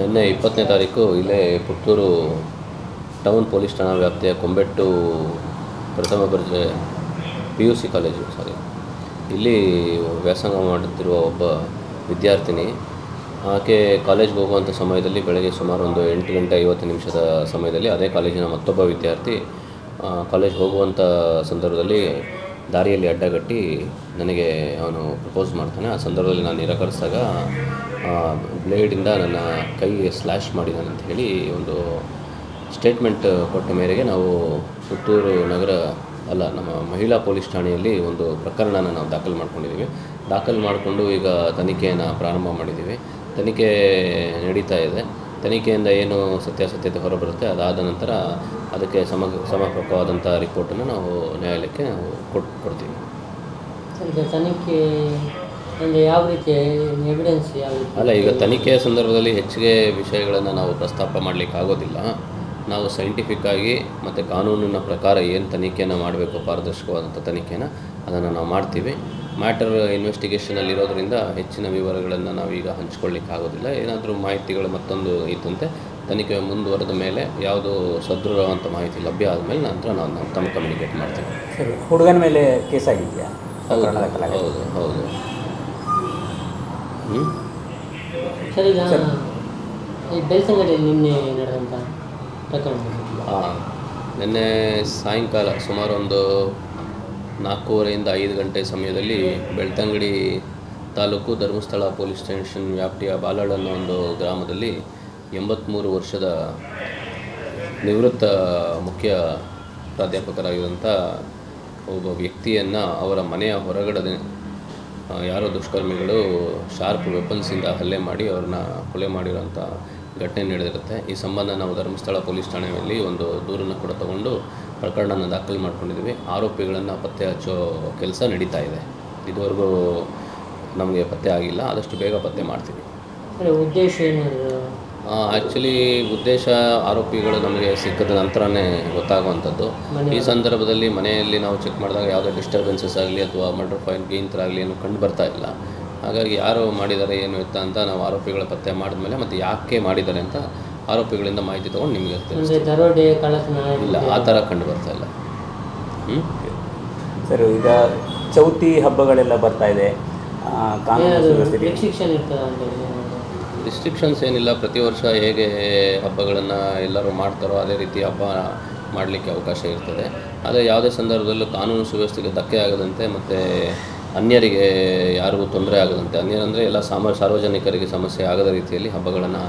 ನಿನ್ನೆ ಇಪ್ಪತ್ತನೇ ತಾರೀಕು ಇಲ್ಲೇ ಪುತ್ತೂರು ಟೌನ್ ಪೊಲೀಸ್ ಠಾಣಾ ವ್ಯಾಪ್ತಿಯ ಕೊಂಬೆಟ್ಟು ಪ್ರಥಮ ದರ್ಜೆ ಪಿ ಯು ಸಿ ಕಾಲೇಜು ಸಾರಿ ಇಲ್ಲಿ ವ್ಯಾಸಂಗ ಮಾಡುತ್ತಿರುವ ಒಬ್ಬ ವಿದ್ಯಾರ್ಥಿನಿ. ಆಕೆ ಕಾಲೇಜ್ಗೆ ಹೋಗುವಂಥ ಸಮಯದಲ್ಲಿ ಬೆಳಗ್ಗೆ ಸುಮಾರು ಒಂದು ಎಂಟು ಗಂಟೆ ಐವತ್ತು ನಿಮಿಷದ ಸಮಯದಲ್ಲಿ ಅದೇ ಕಾಲೇಜಿನ ಮತ್ತೊಬ್ಬ ವಿದ್ಯಾರ್ಥಿ ಕಾಲೇಜ್ ಹೋಗುವಂಥ ಸಂದರ್ಭದಲ್ಲಿ ದಾರಿಯಲ್ಲಿ ಅಡ್ಡಗಟ್ಟಿ ನನಗೆ ಅವನು ಪ್ರಪೋಸ್ ಮಾಡ್ತಾನೆ. ಆ ಸಂದರ್ಭದಲ್ಲಿ ನಾನು ನಿರಾಕರಿಸಿದಾಗ ಬ್ಲೇಡಿಂದ ನನ್ನ ಕೈಗೆ ಸ್ಲ್ಯಾಶ್ ಮಾಡಿದ್ದಾನೆ ಅಂತ ಹೇಳಿ ಒಂದು ಸ್ಟೇಟ್ಮೆಂಟ್ ಕೊಟ್ಟ ಮೇರೆಗೆ ನಾವು ಪುತ್ತೂರು ನಗರ, ಅಲ್ಲ, ನಮ್ಮ ಮಹಿಳಾ ಪೊಲೀಸ್ ಠಾಣೆಯಲ್ಲಿ ಒಂದು ಪ್ರಕರಣನ ನಾವು ದಾಖಲು ಮಾಡ್ಕೊಂಡಿದ್ದೀವಿ. ದಾಖಲು ಮಾಡಿಕೊಂಡು ಈಗ ತನಿಖೆಯನ್ನು ಪ್ರಾರಂಭ ಮಾಡಿದ್ದೀವಿ. ತನಿಖೆ ನಡೀತಾ ಇದೆ. ತನಿಖೆಯಿಂದ ಏನು ಸತ್ಯಾಸತ್ಯತೆ ಹೊರಬರುತ್ತೆ ಅದಾದ ನಂತರ ಅದಕ್ಕೆ ಸಮ ಸಮರ್ಪಕವಾದಂಥ ರಿಪೋರ್ಟನ್ನು ನಾವು ನ್ಯಾಯಾಲಯಕ್ಕೆ ನಾವು ಕೊಟ್ಟು ಕೊಡ್ತೀವಿ. ತನಿಖೆ ಅಂದರೆ ಯಾವ ರೀತಿ ಎವಿಡೆನ್ಸ್ ಅಲ್ಲ ಈಗ ತನಿಖೆಯ ಸಂದರ್ಭದಲ್ಲಿ ಹೆಚ್ಚಿಗೆ ವಿಷಯಗಳನ್ನು ನಾವು ಪ್ರಸ್ತಾಪ ಮಾಡಲಿಕ್ಕೆ ಆಗೋದಿಲ್ಲ ನಾವು ಸೈಂಟಿಫಿಕ್ ಆಗಿ ಮತ್ತು ಕಾನೂನಿನ ಪ್ರಕಾರ ಏನು ತನಿಖೆಯನ್ನು ಮಾಡಬೇಕು ಪಾರದರ್ಶಕವಾದಂಥ ತನಿಖೆನ ಅದನ್ನು ನಾವು ಮಾಡ್ತೀವಿ. ಮ್ಯಾಟರ್ ಇನ್ವೆಸ್ಟಿಗೇಷನಲ್ಲಿ ಇರೋದ್ರಿಂದ ಹೆಚ್ಚಿನ ವಿವರಗಳನ್ನು ನಾವೀಗ ಹಂಚ್ಕೊಳ್ಳಿಕ್ಕೆ ಆಗೋದಿಲ್ಲ. ಏನಾದರೂ ಮಾಹಿತಿಗಳು ಮತ್ತೊಂದು ಇದ್ದಂತೆ ತನಿಖೆ ಮುಂದುವರೆದ ಮೇಲೆ ಯಾವುದು ಸದೃಢವಂಥ ಮಾಹಿತಿ ಲಭ್ಯ ಆದಮೇಲೆ ನಂತರ ನಾವು ನಾವು ತಮ್ಮ ಕಮ್ಯುನಿಕೇಟ್ ಮಾಡ್ತೀವಿ. ಸರಿ ಹುಡುಗನ ಮೇಲೆ ಕೇಸ್ ಆಗಿದೆಯಾ? ಹೌದು ಹೌದು ಹೌದು. ಸರಿ ಸರ್. ಈಗ ಈ ಬೆಳ್ತಂಗಡಿಯಲ್ಲಿ ನಿನ್ನೆ ನಡೆದಂಥ ಹಾಂ ನಿನ್ನೆ ಸಾಯಂಕಾಲ ಸುಮಾರು ಒಂದು ನಾಲ್ಕೂವರೆಯಿಂದ ಐದು ಗಂಟೆ ಸಮಯದಲ್ಲಿ ಬೆಳ್ತಂಗಡಿ ತಾಲೂಕು ಧರ್ಮಸ್ಥಳ ಪೊಲೀಸ್ ಸ್ಟೇಷನ್ ವ್ಯಾಪ್ತಿಯ ಬಾಲಾಳ್ ಅನ್ನೋ ಒಂದು ಗ್ರಾಮದಲ್ಲಿ ಎಂಬತ್ತ್ಮೂರು ವರ್ಷದ ನಿವೃತ್ತ ಮುಖ್ಯ ಪ್ರಾಧ್ಯಾಪಕರಾಗಿರುವಂಥ ಒಬ್ಬ ವ್ಯಕ್ತಿಯನ್ನು ಅವರ ಮನೆಯ ಹೊರಗಡೆ ಯಾರೋ ದುಷ್ಕರ್ಮಿಗಳು ಶಾರ್ಪ್ ವೆಪನ್ಸಿಂದ ಹಲ್ಲೆ ಮಾಡಿ ಅವ್ರನ್ನ ಕೊಲೆ ಮಾಡಿರೋಂಥ ಘಟನೆ ನಡೆದಿರುತ್ತೆ. ಈ ಸಂಬಂಧ ನಾವು ಧರ್ಮಸ್ಥಳ ಪೊಲೀಸ್ ಠಾಣೆಯಲ್ಲಿ ಒಂದು ದೂರನ್ನು ಕೂಡ ತಗೊಂಡು ಪ್ರಕರಣನ ದಾಖಲು ಮಾಡ್ಕೊಂಡಿದ್ದೀವಿ. ಆರೋಪಿಗಳನ್ನು ಪತ್ತೆ ಹಚ್ಚೋ ಕೆಲಸ ನಡೀತಾ ಇದೆ. ಇದುವರೆಗೂ ನಮಗೆ ಪತ್ತೆ ಆಗಿಲ್ಲ. ಆದಷ್ಟು ಬೇಗ ಪತ್ತೆ ಮಾಡ್ತೀವಿ. ಉದ್ದೇಶ ಆ್ಯಕ್ಚುಲಿ ಉದ್ದೇಶ ಆರೋಪಿಗಳು ನಮಗೆ ಸಿಕ್ಕಿದ ನಂತರನೇ ಗೊತ್ತಾಗುವಂಥದ್ದು. ಈ ಸಂದರ್ಭದಲ್ಲಿ ಮನೆಯಲ್ಲಿ ನಾವು ಚೆಕ್ ಮಾಡಿದಾಗ ಯಾವುದೇ ಡಿಸ್ಟರ್ಬೆನ್ಸಸ್ ಆಗಲಿ ಅಥವಾ ಮರ್ಡರ್ ಪಾಯಿಂಟ್ ಗೇಂತರ ಆಗಲಿ ಏನು ಕಂಡು ಬರ್ತಾ ಇಲ್ಲ. ಹಾಗಾಗಿ ಯಾರು ಮಾಡಿದ್ದಾರೆ ಏನು ಎತ್ತ ಅಂತ ನಾವು ಆರೋಪಿಗಳ ಪತ್ತೆ ಮಾಡಿದ್ಮೇಲೆ ಮತ್ತು ಯಾಕೆ ಮಾಡಿದ್ದಾರೆ ಅಂತ ಆರೋಪಿಗಳಿಂದ ಮಾಹಿತಿ ತಗೊಂಡು ನಿಮಗೆ ಇಲ್ಲ ಆ ಥರ ಕಂಡು ಬರ್ತಾ ಇಲ್ಲ. ಹ್ಞೂ ಸರ್ ಈಗ ಚೌತಿ ಹಬ್ಬಗಳೆಲ್ಲ ಬರ್ತಾ ಇದೆ. ಆ, ಕಾನೂನು ಸುವ್ಯವಸ್ಥೆ ರಿಸ್ಟ್ರಿಕ್ಷನ್ ಇರ್ತದೆ ಅಂತ ಹೇಳಿ ರಿಸ್ಟ್ರಿಕ್ಷನ್ಸ್ ಏನಿಲ್ಲ. ಪ್ರತಿ ವರ್ಷ ಹೇಗೆ ಹಬ್ಬಗಳನ್ನು ಎಲ್ಲರೂ ಮಾಡ್ತಾರೋ ಅದೇ ರೀತಿ ಹಬ್ಬ ಮಾಡಲಿಕ್ಕೆ ಅವಕಾಶ ಇರ್ತದೆ. ಆದರೆ ಯಾವುದೇ ಸಂದರ್ಭದಲ್ಲೂ ಕಾನೂನು ಸುವ್ಯವಸ್ಥೆಗೆ ಧಕ್ಕೆ ಆಗದಂತೆ ಮತ್ತು ಅನ್ಯರಿಗೆ ಯಾರಿಗೂ ತೊಂದರೆ ಆಗದಂತೆ, ಅನ್ಯರಂದರೆ ಎಲ್ಲ ಸಾಮ, ಸಾರ್ವಜನಿಕರಿಗೆ ಸಮಸ್ಯೆ ಆಗದ ರೀತಿಯಲ್ಲಿ ಹಬ್ಬಗಳನ್ನು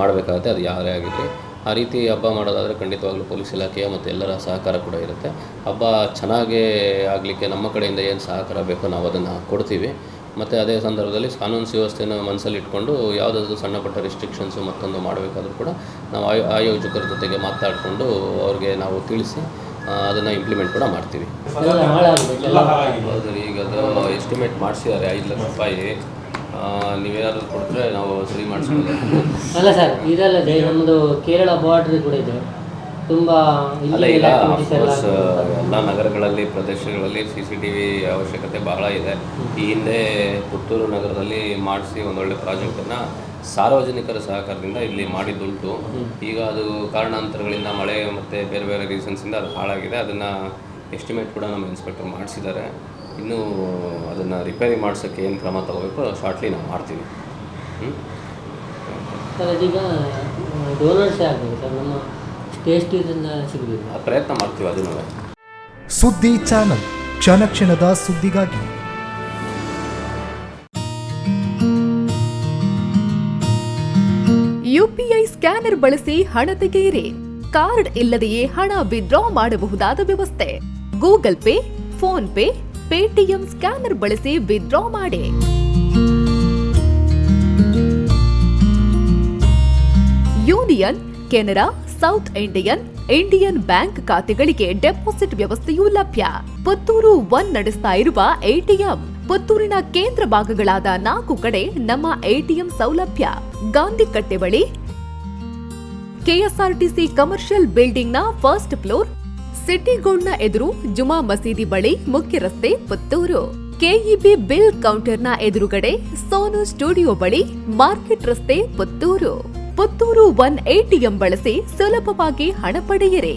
ಮಾಡಬೇಕಾಗುತ್ತೆ, ಅದು ಯಾರೇ ಆಗಿರಲಿ. ಆ ರೀತಿ ಹಬ್ಬ ಮಾಡೋದಾದರೆ ಖಂಡಿತವಾಗ್ಲೂ ಪೊಲೀಸ್ ಇಲಾಖೆಯ ಮತ್ತು ಎಲ್ಲರ ಸಹಕಾರ ಕೂಡ ಇರುತ್ತೆ. ಹಬ್ಬ ಚೆನ್ನಾಗೇ ಆಗಲಿಕ್ಕೆ ನಮ್ಮ ಕಡೆಯಿಂದ ಏನು ಸಹಕಾರ ಬೇಕೋ ನಾವು ಅದನ್ನು ಕೊಡ್ತೀವಿ. ಮತ್ತು ಅದೇ ಸಂದರ್ಭದಲ್ಲಿ ಕಾನೂನು ಸುವ್ಯವಸ್ಥೆನ ಮನಸ್ಸಲ್ಲಿಟ್ಕೊಂಡು ಯಾವುದಾದ್ರೂ ಸಣ್ಣ ಪುಟ್ಟ ರಿಸ್ಟ್ರಿಕ್ಷನ್ಸು ಮತ್ತೊಂದು ಮಾಡಬೇಕಾದ್ರೂ ಕೂಡ ನಾವು ಆಯೋ, ಆಯೋಜಕರ ಜೊತೆಗೆ ಮಾತಾಡಿಕೊಂಡು ಅವ್ರಿಗೆ ನಾವು ತಿಳಿಸಿ ಅದನ್ನು ಇಂಪ್ಲಿಮೆಂಟ್ ಕೂಡ ಮಾಡ್ತೀವಿ. ಹೌದು ರೀ, ಈಗ ಅದು ಎಸ್ಟಿಮೇಟ್ ಮಾಡಿಸಿದ್ದಾರೆ ಐದು ಲಕ್ಷ ರೂಪಾಯಿ ಆ, ನೀವೇನಾದ್ರು ಕೊಟ್ಟರೆ ನಾವು ಸರಿ ಮಾಡಿಸ್ಬೋದು ಅಲ್ಲ ಸರ್ ಇದಲ್ಲದೆ ನಮ್ಮದು ಕೇರಳ ಬಾರ್ಡ್ರ್ ಕೂಡ ಇದೆ. ತುಂಬ ಅಲ್ಲ ಈಗ ಎಲ್ಲ ನಗರಗಳಲ್ಲಿ ಪ್ರದೇಶಗಳಲ್ಲಿ ಸಿ ಸಿ ಟಿ ವಿ ಅವಶ್ಯಕತೆ ಬಹಳ ಇದೆ. ಈ ಹಿಂದೆ ಪುತ್ತೂರು ನಗರದಲ್ಲಿ ಮಾಡಿಸಿ ಒಂದೊಳ್ಳೆ ಪ್ರಾಜೆಕ್ಟನ್ನು ಸಾರ್ವಜನಿಕರ ಸಹಕಾರದಿಂದ ಇಲ್ಲಿ ಮಾಡಿದ್ದುಂಟು. ಈಗ ಅದು ಕಾರಣಾಂತರಗಳಿಂದ ಮಳೆ ಮತ್ತು ಬೇರೆ ಬೇರೆ ರೀಸನ್ಸಿಂದ ಅದು ಹಾಳಾಗಿದೆ. ಅದನ್ನು ಎಸ್ಟಿಮೇಟ್ ಕೂಡ ನಮ್ಮ ಇನ್ಸ್ಪೆಕ್ಟರ್ ಮಾಡಿಸಿದ್ದಾರೆ. ಇನ್ನೂ ಅದನ್ನು ರಿಪೇರಿ ಮಾಡ್ಸೋಕ್ಕೆ ಏನು ಕ್ರಮ ತಗೋಬೇಕು ಶಾರ್ಟ್ಲಿ ನಾವು ಮಾಡ್ತೀವಿ. ಹ್ಞೂ ಸರ್ ಅದೀಗ ಡೋನರ್ಸೇ ಆಗಬೇಕು ಸರ್. ನಮ್ಮ ಟೇಸ್ಟಿದಿಂದ ಸಿಗಬೇಕು ಆ ಪ್ರಯತ್ನ ಮಾಡ್ತೀವಿ ಅದನ್ನು ಸುದ್ದಿ ಚಾನಲ್ ಕ್ಷಣ ಕ್ಷಣದ ಸುದ್ದಿಗಾಗಿ. ಯುಪಿಐ ಸ್ಕ್ಯಾನರ್ ಬಳಸಿ ಹಣ ತೆಗೆಯಿರಿ. ಕಾರ್ಡ್ ಇಲ್ಲದೆಯೇ ಹಣ ವಿಡ್ರಾ ಮಾಡಬಹುದಾದ ವ್ಯವಸ್ಥೆ. Google Pay PhonePe Paytm scanner ಬಳಸಿ ವಿಡ್ರಾ ಮಾಡಿ. Union Canara south Indian Indian bank ಖಾತೆಗಳಿಗೆ ಡೆಪಾಸಿಟ್ ವ್ಯವಸ್ಥೆಯೂ ಲಭ್ಯ. ಪುತ್ತೂರು ಒನ್ ನಡೆಸ್ತಾ ಇರುವ ಎಟಿಎಂ ಪುತ್ತೂರಿನ ಕೇಂದ್ರ ಭಾಗಗಳಾದ ನಾಲ್ಕು ಕಡೆ ನಮ್ಮ ಎಟಿಎಂ ಸೌಲಭ್ಯ. ಗಾಂಧಿ ಕಟ್ಟೆ ಬಳಿ ಕೆಎಸ್ಆರ್ಟಿಸಿ ಕಮರ್ಷಿಯಲ್ ಬಿಲ್ಡಿಂಗ್ನ ಫಸ್ಟ್ ಫ್ಲೋರ್ ಸಿಟಿ ಎದುರು ಜುಮಾ ಮಸೀದಿ ಬಳಿ ಮುಖ್ಯ ರಸ್ತೆ ಪುತ್ತೂರು. ಕೆಇಬಿ ಬಿಲ್ ಕೌಂಟರ್ನ ಎದುರುಗಡೆ ಸೋನು ಸ್ಟುಡಿಯೋ ಬಳಿ ಮಾರ್ಕೆಟ್ ರಸ್ತೆ ಪುತ್ತೂರು. ಪುತ್ತೂರು ಒನ್ ಎಟಿಎಂ ಬಳಸಿ ಸುಲಭವಾಗಿ ಹಣ ಪಡೆಯಿರಿ.